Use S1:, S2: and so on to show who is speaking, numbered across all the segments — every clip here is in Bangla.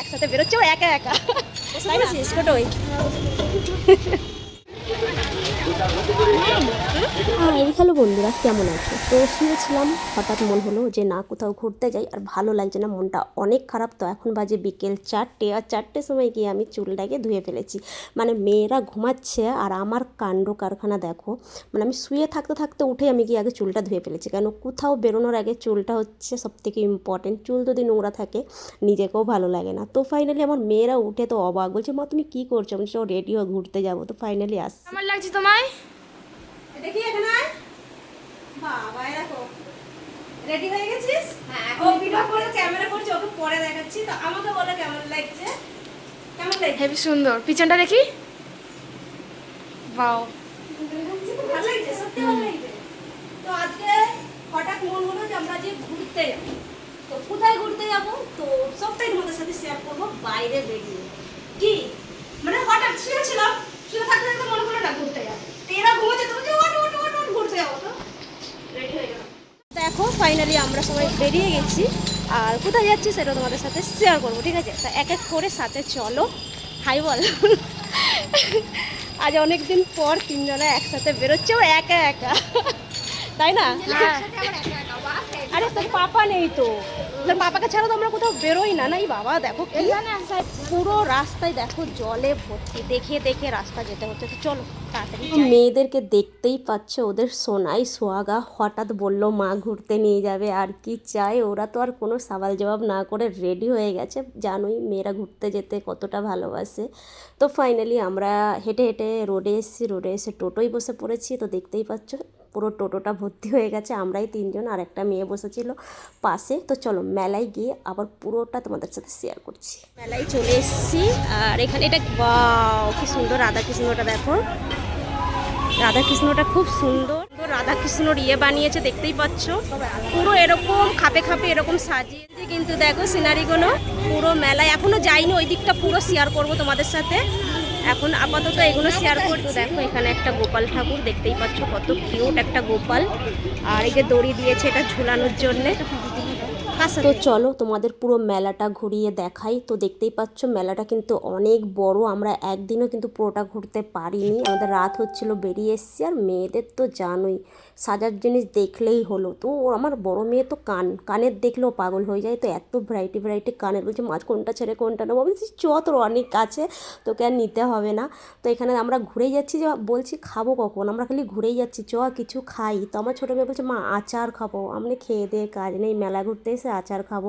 S1: একসাথে বেরোচ্ছে ও একা একা। তাই না? ছোটই
S2: হাই হ্যালো বন্ধুরা, কেমন আছো? তো শুনেছিলাম হঠাৎ মন হলো যে না, কোথাও ঘুরতে যাই আর ভালো লাগছে না, মনটা অনেক খারাপ। তো এখন বাজে বিকেল চারটে আর চারটের সময় গিয়ে আমি চুলটাকে ধুয়ে ফেলেছি। মানে মেয়েরা ঘুমাচ্ছে আর আমার কাণ্ড কারখানা, দেখো। মানে আমি শুয়ে থাকতে থাকতে উঠে আমি গিয়ে আগে চুলটা ধুয়ে ফেলেছি। কেন, কোথাও বেরোনোর আগে চুলটা হচ্ছে সবথেকে ইম্পর্টেন্ট চুল যদি নোংরা থাকে, নিজেকেও ভালো লাগে না। তো ফাইনালি আমার মেয়েরা উঠে তো অবাক, বলছে, মা, তুমি কী করছ? আমি রেডি হয়ে ঘুরতে যাব। তো ফাইনালি আসছি।
S3: আমার লাগছে
S1: দেখি এখানে আয়। বাবা দেখো। রেডি হয়ে গেছিস? হ্যাঁ ও ভিডিও করে ক্যামেরা করছে ওকে পরে দেখাচ্ছি। তো আমাকে বলে কেমন লাগছে? কেমন লাগছে?
S3: হেভি সুন্দর। পিছনটা দেখি। বাও
S1: ভালো লাগছে সত্যি ভালো লাগছে। তো আজকে হঠাৎ মন হলো যে আমরা যে ঘুরতে যাব। তো কোথায় ঘুরতে যাব? তো সবটাই তোমাদের সাথে শেয়ার করব বাইরে বেরিয়ে। কি? মানে হঠাৎ শুয়েছিলাম শুয়ে থাকতে থাকতে মনে হলো না ঘুরতে যাব তো এরা ঘুমোচ্ছে তো বলছে ওট ওট ওট ওট ঘুরতে যাব তো রেডি হয়ে গেলাম দেখো ফাইনালি আমরা সবাই বেরিয়ে গেছি। আর কোথায় যাচ্ছি সেটা তোমাদের সাথে শেয়ার করব ঠিক আছে? তা এক এক করে সাথে চলো। হাই বল। আজ অনেকদিন পর তিনজনে একসাথে বেরোচ্ছে ও একা একা। তাই না? আরে তোর পাপা নেই তো। তোর পাপাকে ছাড়া তো আমরা কোথাও বেরোই না। নাই বাবা দেখো পুরো রাস্তায় দেখো জলে ভর্তি। দেখে দেখে রাস্তা যেতে হচ্ছে। তো চলো তাড়াতাড়ি
S2: মেয়েদেরকে দেখতেই পাচ্ছে ওদের সোনাই সোয়াগা হঠাৎ বলল মা ঘুরতে নিয়ে যাবে আর কি চাই? ওরা তো আর কোনো সওয়াল জবাব না করে রেডি হয়ে গেছে। জানোই মেয়েরা ঘুরতে যেতে কতটা ভালোবাসে। তো ফাইনালি আমরা হেঁটে হেঁটে রোডে এসেছি। রোডে এসে টোটোই বসে পড়েছি। তো দেখতেই পাচ্ছ পুরো টোটোটা ভর্তি হয়ে গেছে, আমরাই তিনজন আর একটা মেয়ে বসেছিল পাশে। তো চলো মেলায় গিয়ে আবার পুরোটা তোমাদের সাথে শেয়ার করছি।
S1: মেলায় চলে এসেছি আর এখানে এটা কি সুন্দর রাধা কৃষ্ণটা দেখো। রাধা কৃষ্ণটা খুব সুন্দর। সুন্দর রাধা কৃষ্ণর ইয়ে বানিয়েছে, দেখতেই পাচ্ছ। পুরো এরকম খাপে খাপে এরকম সাজিয়েছে কিন্তু দেখো সিনারিগুলো পুরো মেলায়, এখনও যাইনি, ওই দিকটা পুরো শেয়ার করব তোমাদের সাথে। এখন আপাতত এগুলো শেয়ার করতো দেখো, এখানে একটা গোপাল ঠাকুর, দেখতেই পাচ্ছ কত কিউট একটা গোপাল আর এই যে দড়ি দিয়েছে এটা ঝুলানোর জন্যে?
S2: তো চলো তোমাদের পুরো মেলাটা ঘুরিয়ে দেখাই। তো দেখতেই পাচ্ছ মেলাটা কিন্তু অনেক বড়। আমরা একদিনও কিন্তু পুরোটা ঘুরতে পারিনি। আমাদের রাত হচ্ছিল বেরিয়ে এসেছি আর মেয়েদের তো জানোই সাজার জিনিস দেখলেই হলো। তো ও আমার বড় মেয়ে তো কান কানের দেখলেও পাগল হয়ে যায়। তো এত ভ্যারাইটি ভ্যারাইটি কানের বলছে মাছ কোনটা ছেড়ে কোনটা নেব? বলছি চ তোর অনেক আছে তোকে আর নিতে হবে না। তো এখানে আমরা ঘুরেই যাচ্ছি যে বলছি খাব কখন? আমরা খালি ঘুরেই যাচ্ছি চ কিছু খাই। তো আমার ছোটো মেয়ে বলছে মা আচার খাব। আমি খেয়ে দিয়ে কাজ নেই মেলা ঘুরতে এসে আচার খাব।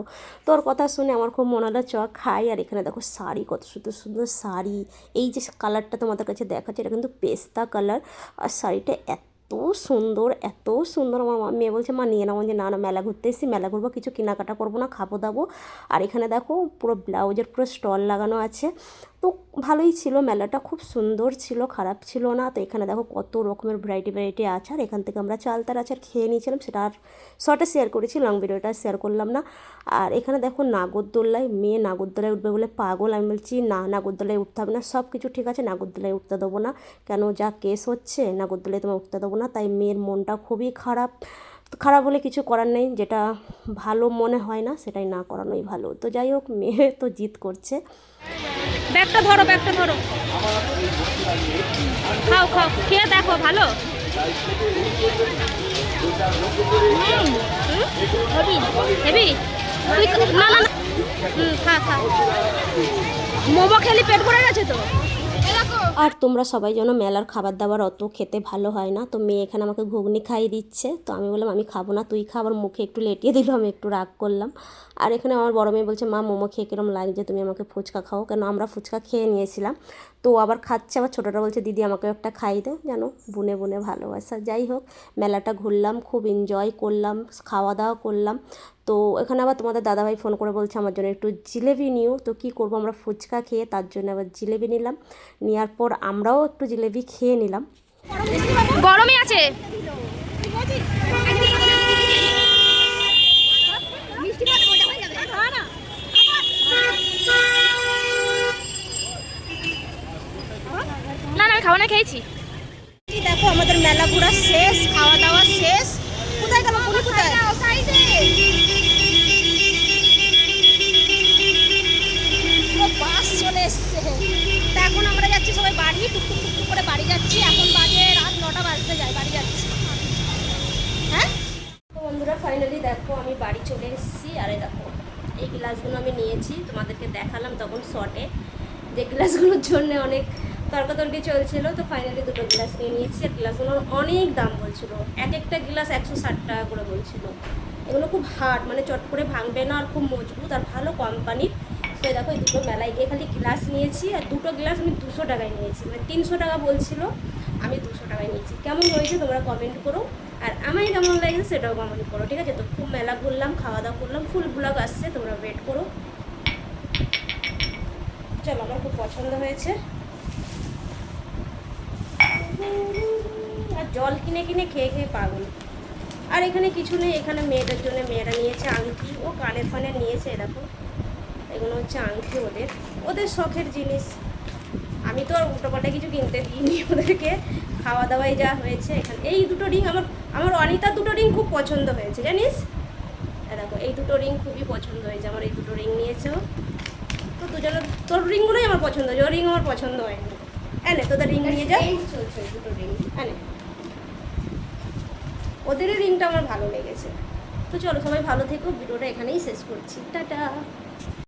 S2: তোর কথা শুনে আমার খুব মনে হলো, চ, খাই। আর এখানে দেখো শাড়ি, কত সুন্দর সুন্দর শাড়ি। এই যে কালারটা তোমাদের কাছে দেখাচ্ছে, এটা কিন্তু পেস্তা কালার আর শাড়িটা এত সুন্দর এত সুন্দর। আমার মেয়ে বলছে, মা, নিয়ে নাও। যে না না, মেলা ঘুরতে এসেছি, মেলা ঘুরবো, কিছু কেনাকাটা করব না, খাব দাবো। আর এখানে দেখো পুরো ব্লাউজের পুরো স্টল লাগানো আছে। তো ভালোই ছিল, মেলাটা খুব সুন্দর ছিল, খারাপ ছিল না। তো এখানে দেখো কত রকমের ভ্যারাইটি ভ্যারাইটি আচার এখান থেকে আমরা চালতার আচার খেয়ে নিয়েছিলাম, সেটা আর শর্টে শেয়ার করেছি লং ভিডিওটা শেয়ার করলাম না। আর এখানে দেখো নাগরদোল্লায় মেয়ে নাগরদোলায় উঠবে বলে পাগল। আমি বলছি, না, নাগরদোলায় উঠতে হবে না সব কিছু ঠিক আছে, নাগরদোলায় উঠতে দেবো না। কেন যা কেস হচ্ছে, নাগরদোলায় তোমার উঠতে দেবো না। তাই মেয়ের মনটা খুবই খারাপ। খারাপ বলে কিছু করার নেই, যেটা ভালো মনে হয় না, সেটাই না করানোই ভালো। তো যাই হোক, মেয়ে তো জিত করছে।
S1: ব্যাগটা ধরো ব্যাগটা ধরো। খাও খাও। খেয়ে দেখো ভালো? হেবি তুই না না না। খা খা। মোমো খেলি পেট ভরে গেছে তো?
S2: আর তোমরা সবাই যেন মেলার খাবার দাবার অত খেতে ভালো হয় না। তো মেয়ে এখানে আমাকে ঘুগনি খাইয়ে দিচ্ছে। তো আমি বললাম আমি খাব না তুই খা। আবার মুখে একটু লেটিয়ে দিল আমি একটু রাগ করলাম। আর এখানে আমার বড় মেয়ে বলছে, মা, মোমো খেয়ে কিরম লাগছে তুমি আমাকে ফুচকা খাও? কেন আমরা ফুচকা খেয়ে নিয়েছিলাম। তো আবার খাচ্ছে আবার ছোটোটা বলছে, দিদি আমাকে একটা খাই দে। জানো বুনে বুনে ভালোবাসা। যাই হোক, মেলাটা ঘুরলাম, খুব এনজয় করলাম খাওয়া দাওয়া করলাম। তো এখানে আবার তোমাদের দাদাভাই ফোন করে বলছে, আমার জন্য একটু জিলেবি নিও। তো কী করব, আমরা ফুচকা খেয়ে তার জন্য আবার জিলেবি নিলাম। নেওয়ার পর আমরাও একটু জিলেবি খেয়ে নিলাম।
S3: গরমই আছে।
S1: আমাদের মেলা ঘোরা শেষ, খাওয়া দাওয়া শেষ। কোথায় গেল পুরী কোথায়? বাস চলে এসছে। তা এখন আমরা যাচ্ছি সবাই বাড়ি, টুকটুক টুকটুক করে বাড়ি যাচ্ছি। এখন বাজে রাত নটা বাজতে যায়, বাড়ি যাচ্ছি। হ্যাঁ?
S2: তো বন্ধুরা ফাইনালি
S1: দেখো, আমি বাড়ি চলে এসেছি। আরে দেখো, এই গ্লাসগুলো আমি নিয়েছি, তোমাদেরকে দেখালাম তখন শর্টে যে গ্লাসগুলোর জন্য অনেক তর্কাতর্কি চলছিল, তো ফাইনালি দুটো গ্লাস নিয়ে নিয়েছি। আর গ্লাসগুলোর অনেক দাম বলছিল। এক একটা গ্লাস একশো ষাট টাকা করে বলছিল। এগুলো খুব হার্ড মানে চট করে ভাঙবে না আর খুব মজবুত আর ভালো কোম্পানির। তো দেখো, এই দুটো মেলায় গিয়ে খালি গ্লাস নিয়েছি আর দুটো গ্লাস আমি দুশো টাকায় নিয়েছি। মানে তিনশো টাকা বলছিল, আমি দুশো টাকায় নিয়েছি। কেমন হয়েছে তোমরা কমেন্ট করো। আর আমায় কেমন লাগছে সেটাও কমেন্ট করো, ঠিক আছে? তো খুব মেলা ঘুরলাম খাওয়া দাওয়া করলাম ফুল ব্লগ আসছে, তোমরা ওয়েট করো। চলো, আমার খুব পছন্দ হয়েছে। আর জল কিনে কিনে খেয়ে খেয়ে পাগল। আর এখানে কিছু নেই, এখানে মেয়েদের জন্য মেয়েরা নিয়েছে আংটি। ও কানের ফানে নিয়েছে এরকম এগুলো হচ্ছে আংটি ওদের। ওদের শখের জিনিস। আমি তো আর উল্টোপাল্টা কিছু কিনতে দিইনি ওদেরকে। খাওয়া দাওয়াই যা হয়েছে এখানে। এই দুটো রিং আমার আমার অনিতা দুটো রিং খুব পছন্দ হয়েছে, জানিস? দেখো, এই দুটো রিং খুবই পছন্দ হয়েছে। আমার এই দুটো রিং নিয়েছে ও। তো দুজনের, তোর রিংগুলোই আমার পছন্দ হয়েছে। ওর রিং আমার পছন্দ হয়নি। এনে তোদের রিং নিয়ে যা। দুটো রিং এনে ওদেরই রিংটা আমার ভালো লেগেছে। তো চলো সবাই ভালো থেকো ভিডিওটা এখানেই শেষ করছি। টাটা।